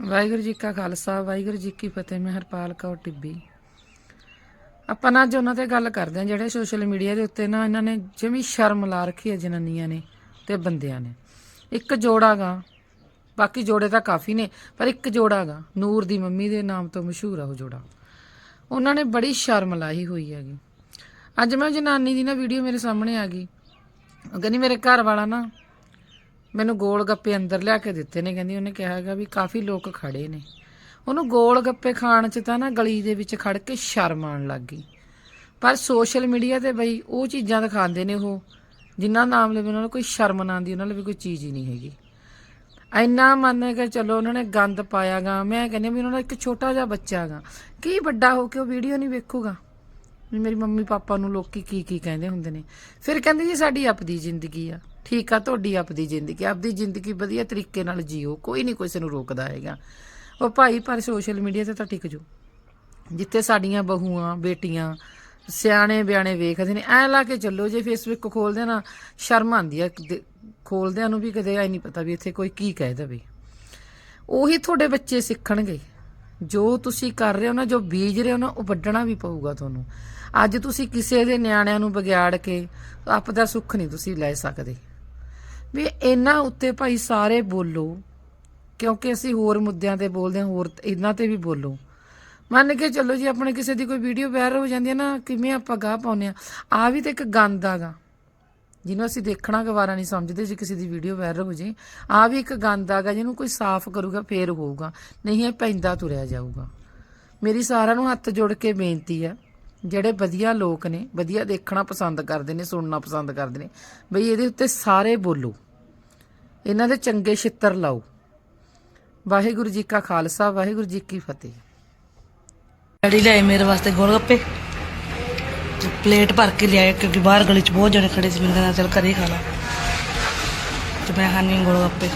ਵਾਹਿਗੁਰੂ ਜੀ ਕਾ ਖਾਲਸਾ, ਵਾਹਿਗੁਰੂ ਜੀ ਕੀ ਫਤਿਹ। ਮੈਂ ਹਰਪਾਲ ਕੌਰ ਟਿੱਬੀ। ਆਪਾਂ ਨਾ ਅੱਜ ਉਹਨਾਂ ਤੇ ਗੱਲ ਕਰਦੇ ਹਾਂ, ਜਿਹੜੇ ਸੋਸ਼ਲ ਮੀਡੀਆ ਦੇ ਉੱਤੇ ਨਾ ਇਹਨਾਂ ਨੇ ਜਿਵੇਂ ਸ਼ਰਮ ਲਾ ਰੱਖੀ ਹੈ ਜਨਾਨੀਆਂ ਨੇ ਤੇ ਬੰਦਿਆਂ ਨੇ। ਇੱਕ ਜੋੜਾਗਾ ਬਾਕੀ ਜੋੜੇ ਤਾਂ ਕਾਫੀ ਨੇ, ਪਰ ਇੱਕ ਜੋੜਾਗਾ ਨੂਰ ਦੀ ਮੰਮੀ ਦੇ ਨਾਮ ਤੋਂ ਮਸ਼ਹੂਰ ਆ ਉਹ ਜੋੜਾ। ਉਹਨਾਂ ਨੇ ਬੜੀ ਸ਼ਰਮ ਲਾਈ ਹੋਈ ਹੈਗੀ। ਅੱਜ ਮੈਂ ਉਹ ਜਨਾਨੀ ਦੀ ਨਾ ਵੀਡੀਓ ਮੇਰੇ ਸਾਹਮਣੇ ਆ ਗਈ। ਉਹ ਕਹਿੰਦੀ ਮੇਰੇ ਘਰ ਵਾਲਾ ਨਾ ਮੈਨੂੰ ਗੋਲ ਗੱਪੇ ਅੰਦਰ ਲਿਆ ਕੇ ਦਿੱਤੇ ਨੇ, ਕਹਿੰਦੀ ਉਹਨੇ ਕਿਹਾ ਹੈਗਾ ਵੀ ਕਾਫੀ ਲੋਕ ਖੜੇ ਨੇ। ਉਹਨੂੰ ਗੋਲ ਗੱਪੇ ਖਾਣ 'ਚ ਤਾਂ ਨਾ ਗਲੀ ਦੇ ਵਿੱਚ ਖੜ ਕੇ ਸ਼ਰਮ ਆਉਣ ਲੱਗ ਗਈ। ਪਰ ਸੋਸ਼ਲ ਮੀਡੀਆ ਤੇ ਬਈ ਉਹ ਚੀਜ਼ਾਂ ਦਿਖਾਉਂਦੇ ਨੇ ਉਹ ਜਿਨ੍ਹਾਂ ਨਾਮ ਲਈ ਉਹਨਾਂ ਨੂੰ ਕੋਈ ਸ਼ਰਮ ਨਾ ਆਉਂਦੀ, ਉਹਨਾਂ ਲਈ ਵੀ ਕੋਈ ਚੀਜ਼ ਹੀ ਨਹੀਂ ਹੈਗੀ। ਇੰਨਾ ਮੰਨ ਕੇ ਚਲੋ ਉਹਨਾਂ ਨੇ ਗੰਦ ਪਾਇਆਗਾ ਮੈਂ ਕਹਿੰਦੀ ਵੀ ਉਹਨਾਂ ਦਾ ਇੱਕ ਛੋਟਾ ਜਿਹਾ ਬੱਚਾ ਗਾ। ਕੀ ਵੱਡਾ ਹੋ ਕੇ ਉਹ ਵੀਡੀਓ ਨਹੀਂ ਵੇਖੂਗਾ? ਵੀ ਮੇਰੀ ਮੰਮੀ ਪਾਪਾ ਨੂੰ ਲੋਕੀ ਕੀ ਕੀ ਕਹਿੰਦੇ ਹੁੰਦੇ ਨੇ। ਫਿਰ ਕਹਿੰਦੇ ਜੀ ਸਾਡੀ ਆਪਦੀ ਜ਼ਿੰਦਗੀ ਆ। ਠੀਕ ਆ, ਤੁਹਾਡੀ ਆਪਦੀ ਜ਼ਿੰਦਗੀ ਆਪਦੀ ਜ਼ਿੰਦਗੀ ਵਧੀਆ ਤਰੀਕੇ ਨਾਲ ਜੀਓ। ਕੋਈ ਨਹੀਂ ਕਿਸੇ ਨੂੰ ਰੋਕਦਾ ਹੈਗਾ। ਉਹ ਭਾਈ, ਪਰ ਸੋਸ਼ਲ ਮੀਡੀਆ ਤੇ ਤਾਂ ਟਿਕ ਜੋ ਜਿੱਥੇ ਸਾਡੀਆਂ ਬਹੂਆਂ, ਬੇਟੀਆਂ ਸਿਆਣੇ ਬਿਆਣੇ ਵੇਖਦੇ ਨੇ, ਐ ਲਾ ਕੇ ਚੱਲੋ। ਜੇ ਫੇਸਬੁੱਕ ਖੋਲਦੇ ਨਾ, ਸ਼ਰਮ ਆਉਂਦੀ ਆ। ਖੋਲਦਿਆਂ ਨੂੰ ਵੀ ਕਦੇ ਐ ਨਹੀਂ ਪਤਾ ਵੀ ਇੱਥੇ ਕੋਈ ਕੀ ਕਹਿ ਦੇਵੇ। ਉਹੀ ਤੁਹਾਡੇ ਬੱਚੇ ਸਿੱਖਣਗੇ। ਜੋ ਤੁਸੀਂ ਕਰ ਰਹੇ ਹੋ ਨਾ, ਜੋ ਬੀਜ ਰਹੇ ਹੋ ਨਾ, ਉਹ ਵੱਢਣਾ ਵੀ ਪਊਗਾ ਤੁਹਾਨੂੰ। ਅੱਜ ਤੁਸੀਂ ਕਿਸੇ ਦੇ ਨਿਆਣਿਆਂ ਨੂੰ ਵਿਗਾੜ ਕੇ ਆਪਦਾ ਸੁੱਖ ਨਹੀਂ ਤੁਸੀਂ ਲੈ ਸਕਦੇ। ਵੀ ਇਹਨਾਂ ਉੱਤੇ ਭਾਈ ਸਾਰੇ ਬੋਲੋ, ਕਿਉਂਕਿ ਅਸੀਂ ਹੋਰ ਮੁੱਦਿਆਂ ਤੇ ਬੋਲਦੇ ਹਾਂ, ਹੋਰ ਇਹਨਾਂ ਤੇ ਵੀ ਬੋਲੋ। ਮੰਨ ਕੇ ਚੱਲੋ ਜੀ, ਆਪਣੇ ਕਿਸੇ ਦੀ ਕੋਈ ਵੀਡੀਓ ਵਾਇਰਲ ਹੋ ਜਾਂਦੀ ਹੈ ਨਾ, ਕਿਵੇਂ ਆਪਾਂ ਗਾਹ ਪਾਉਂਦੇ ਆ ਆ ਵੀ ਤਾਂ ਇੱਕ ਗੰਦ ਆਗਾ ਜਿਹਨੂੰ ਅਸੀਂ ਦੇਖਣਾ ਗਵਾਰਾ ਨਹੀਂ ਸਮਝਦੇ ਜੇ ਕਿਸੇ ਦੀ ਵੀਡੀਓ ਵਾਇਰਲ ਹੋ ਜੇ। ਆ ਵੀ ਇੱਕ ਗੰਦ ਆਗਾ ਜਿਹਨੂੰ ਕੋਈ ਸਾਫ਼ ਕਰੂਗਾ, ਫੇਰ ਹੋਊਗਾ। ਨਹੀਂ ਇਹ ਪੈਂਦਾ ਤੁਰਿਆ ਜਾਊਗਾ। ਮੇਰੀ ਸਾਰਿਆਂ ਨੂੰ ਹੱਥ ਜੋੜ ਕੇ ਬੇਨਤੀ ਆ ਜਿਹੜੇ ਵਧੀਆ ਲੋਕ ਨੇ, ਵਧੀਆ ਦੇਖਣਾ ਪਸੰਦ ਕਰਦੇ ਨੇ, ਸੁਣਨਾ ਪਸੰਦ ਕਰਦੇ ਨੇ, ਬਈ ਇਹਦੇ ਉੱਤੇ ਸਾਰੇ ਬੋਲੋ। ਇਹਨਾਂ ਦੇ ਚੰਗੇ ਛਿੱਤਰ ਲਾਓ। ਵਾਹਿਗੁਰੂ ਜੀ ਕਾ ਖਾਲਸਾ, ਵਾਹਿਗੁਰੂ ਜੀ ਕੀ ਫਤਿਹ। ਡੈਡੀ ਲਿਆਏ ਮੇਰੇ ਵਾਸਤੇ ਗੋਲਗੱਪੇ ਪਲੇਟ ਭਰ ਕੇ ਲਿਆਏ, ਕਿਉਂਕਿ ਬਾਹਰ ਗਲੀ 'ਚ ਬਹੁਤ ਜਣੇ ਖੜੇ ਸੀ, ਮੈਨੂੰ ਕਹਿੰਦਾ ਚੱਲ ਘਰੇ ਖਾ ਲਾ। ਤੇ ਮੈਂ ਖਾਣੀ ਗੋਲ ਗੱਪੇ।